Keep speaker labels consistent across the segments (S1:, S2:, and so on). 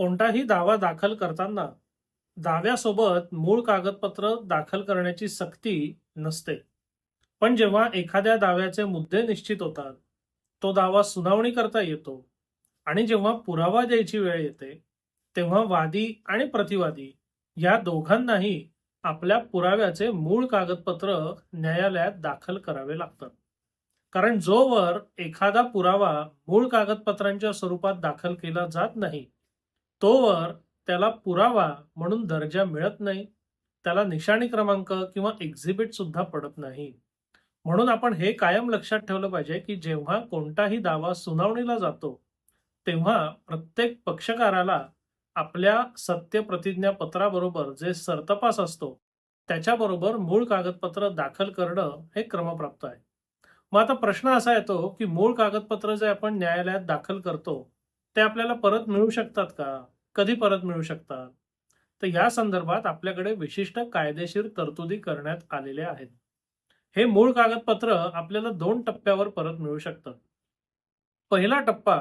S1: कोणताही दावा दाखल करताना दाव्यासोबत मूळ कागदपत्र दाखल करण्याची सक्ती नसते. पण जेव्हा एखाद्या दाव्याचे मुद्दे निश्चित होतात तो दावा सुनावणी करता येतो आणि जेव्हा पुरावा द्यायची वेळ येते तेव्हा वादी आणि प्रतिवादी या दोघांनाही आपल्या पुराव्याचे मूळ कागदपत्र न्यायालयात दाखल करावे लागतात. कारण जोवर एखादा पुरावा मूळ कागदपत्रांच्या स्वरूपात दाखल केला जात नाही तोवर त्याला पुरावा म्हणून दर्जा मिळत नाही. त्याला निशाणी क्रमांक किंवा एक्झिबिट सुद्धा पडत नाही. म्हणून आपण हे कायम लक्षात ठेवलं पाहिजे की जेव्हा कोणताही दावा सुनावणीला जातो तेव्हा प्रत्येक पक्षकाराला आपल्या सत्य प्रतिज्ञा पत्राबरोबर जे सरतपास असतो त्याच्याबरोबर मूळ कागदपत्र दाखल करणं हे क्रमप्राप्त आहे. मग आता प्रश्न असा येतो की मूळ कागदपत्र जे आपण न्यायालयात दाखल करतो ते आपल्याला परत मिळू शकतात का? कधी परत मिळू शकतात? तर या संदर्भात आपल्याकडे विशिष्ट कायदेशीर तरतुदी करण्यात आलेल्या आहेत. हे मूळ कागदपत्र आपल्याला दोन टप्प्यावर परत मिळू शकतात पहिला टप्पा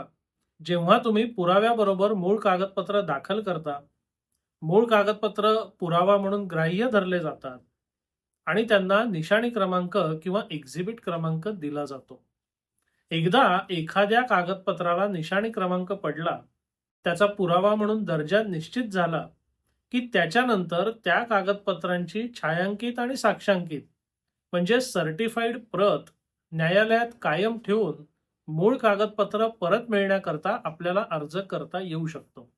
S1: जेव्हा तुम्ही पुराव्याबरोबर मूळ कागदपत्र दाखल करता मूळ कागदपत्र पुरावा म्हणून ग्राह्य धरले जातात आणि त्यांना निशाणी क्रमांक किंवा एक्झिबिट क्रमांक दिला जातो. एकदा एखाद्या कागदपत्राला निशाणी क्रमांक पडला त्याचा पुरावा म्हणून दर्जा निश्चित झाला की त्याच्यानंतर त्या कागदपत्रांची छायांकित आणि साक्षांकित म्हणजे सर्टिफाईड प्रत न्यायालयात कायम ठेवून मूळ कागदपत्र परत मिळण्याकरता आपल्याला अर्ज करता येऊ शकतो.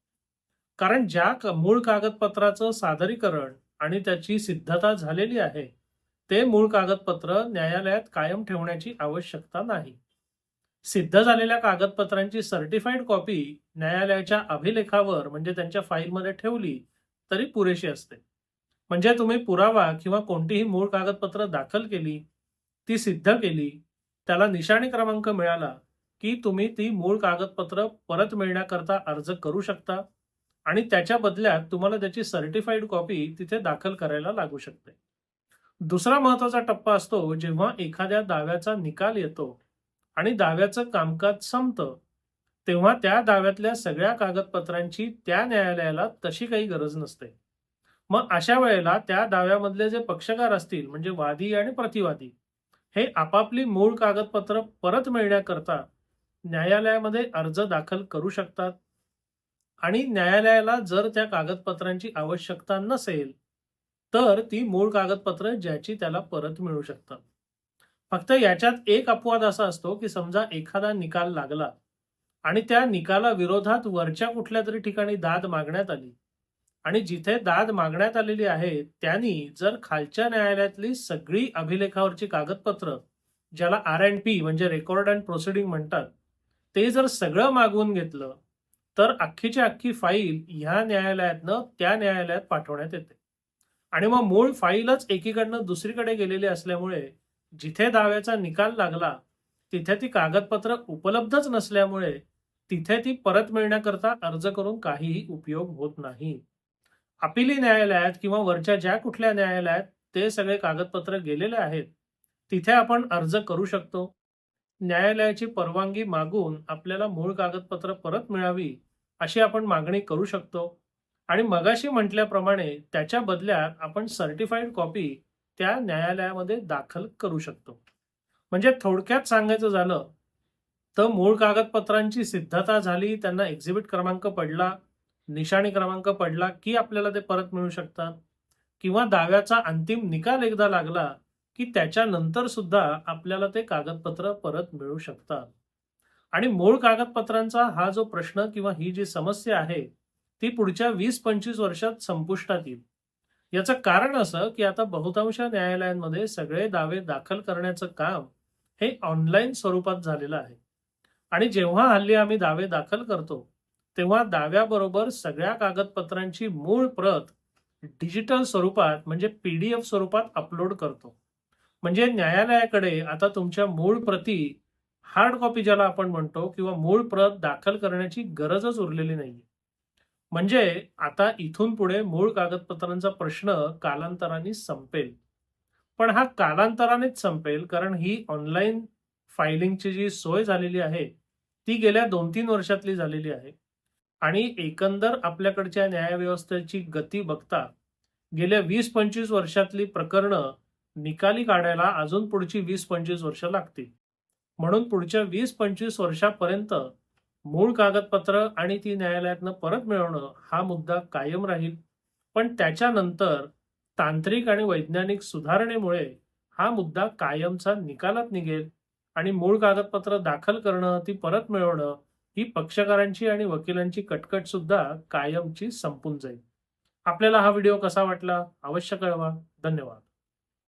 S1: कारण ज्या मूळ कागदपत्राचं सादरीकरण आणि त्याची सिद्धता झालेली आहे ते मूळ कागदपत्र न्यायालयात कायम ठेवण्याची आवश्यकता नाही. सिद्ध झालेल्या कागदपत्रांची सर्टिफाईड कॉपी न्यायालयाच्या अभिलेखावर म्हणजे त्यांच्या फाईलमध्ये ठेवली तरी पुरेशी असते. म्हणजे तुम्ही पुरावा किंवा कोणतीही मूळ कागदपत्र दाखल केली ती सिद्ध केली त्याला निशाणी क्रमांक मिळाला की तुम्ही ती मूळ कागदपत्र परत मिळण्याकरता अर्ज करू शकता आणि त्याच्या बदल्यात तुम्हाला त्याची सर्टिफाईड कॉपी तिथे दाखल करायला लागू शकते. दुसरा महत्त्वाचा टप्पा असतो जेव्हा एखाद्या दाव्याचा निकाल येतो आणि दाव्याचं कामकाज संपतं. तेव्हा त्या दाव्यातल्या सगळ्या कागदपत्रांची त्या न्यायालयाला तशी काही गरज नसते. मग अशा वेळेला त्या दाव्यामधले जे पक्षकार असतील म्हणजे वादी आणि प्रतिवादी हे आपापली मूळ कागदपत्र परत मिळण्याकरता न्यायालयामध्ये अर्ज दाखल करू शकतात? आणि न्यायालयाला जर त्या कागदपत्रांची आवश्यकता नसेल तर ती मूळ कागदपत्र ज्याची त्याला परत मिळू शकतात. फक्त याच्यात एक अपवाद असा असतो की समजा एखादा निकाल लागला आणि त्या निकाला विरोधात वरच्या कुठल्या तरी ठिकाणी दाद मागण्यात आली आणि जिथे दाद मागण्यात आलेली आहे त्यांनी जर खालच्या न्यायालयातली सगळी अभिलेखावरची कागदपत्र ज्याला आर अँड पी म्हणजे रेकॉर्ड अँड प्रोसिडिंग म्हणतात ते जर सगळं मागवून घेतलं तर अख्खीची अख्खी फाईल ह्या न्यायालयातनं त्या न्यायालयात पाठवण्यात येते. आणि मग मूळ फाईलच एकीकडनं दुसरीकडे गेलेली असल्यामुळे जिथे दाव्याचा निकाल लागला तिथे ती कागदपत्र उपलब्धच नसल्यामुळे तिथे ती परत मिळण्याकरता अर्ज करून काहीही उपयोग होत नाही. अपिली न्यायालयात किंवा वरच्या ज्या कुठल्या न्यायालयात ते सगळे कागदपत्र गेलेले आहेत तिथे आपण अर्ज करू शकतो. न्यायालयाची परवानगी मागून आपल्याला मूळ कागदपत्र परत मिळावी अशी आपण मागणी करू शकतो. आणि मगाशी म्हटल्याप्रमाणे त्याच्या बदल्यात आपण सर्टिफाईड कॉपी त्या न्यायालयामध्ये दाखल करू शकतो. म्हणजे थोडक्यात सांगायचं झालं तर मूळ कागदपत्रांची सिद्धता झाली त्यांना एक्झिबिट क्रमांक पडला निशाणी क्रमांक पडला की आपल्याला ते परत मिळू शकतात? किंवा दाव्याचा अंतिम निकाल एकदा लागला की त्याच्यानंतर सुद्धा आपल्याला ते कागदपत्र परत मिळू शकतात? आणि मूळ कागदपत्रांचा हा जो प्रश्न किंवा ही जी समस्या आहे ती पुढच्या वीस पंचवीस वर्षात संपुष्टात येईल. याचं कारण असं की आता बहुतांश न्यायालयांमध्ये सगळे दावे दाखल करण्याचं काम हे ऑनलाईन स्वरूपात झालेलं आहे. आणि जेव्हा हल्ली आम्ही दावे दाखल करतो तेव्हा दाव्याबरोबर सगळ्या कागदपत्रांची मूळ प्रत डिजिटल स्वरूपात म्हणजे पीडीएफ स्वरूपात अपलोड करतो. म्हणजे न्यायालयाकडे आता तुमच्या मूळ प्रती हार्ड कॉपी ज्याला आपण म्हणतो किंवा मूळ प्रत दाखल करण्याची गरजच उरलेली नाहीये. म्हणजे आता इथून पुढे मूळ कागदपत्रांचा प्रश्न कालांतराने संपेल. पण हा कालांतरानेच संपेल कारण ही ऑनलाईन फायलिंगची जी सोय झालेली आहे ती गेल्या दोन तीन वर्षातली झालेली आहे. आणि एकंदर आपल्याकडच्या न्यायव्यवस्थेची गती बघता गेल्या वीस पंचवीस वर्षातली प्रकरणं निकाली काढायला अजून पुढची वीस पंचवीस वर्ष लागतील. म्हणून पुढच्या वीस पंचवीस वर्षापर्यंत मूळ कागदपत्र आणि ती न्यायालयातनं परत मिळवणं हा मुद्दा कायम राहील. पण त्याच्यानंतर तांत्रिक आणि वैज्ञानिक सुधारणेमुळे हा मुद्दा कायमचा निकालात निघेल आणि मूळ कागदपत्र दाखल करणं ती परत मिळवणं ही पक्षकारांची आणि वकिलांची कटकट सुद्धा कायमची संपून जाईल. आपल्याला हा व्हिडिओ कसा वाटला? अवश्य कळवा. धन्यवाद.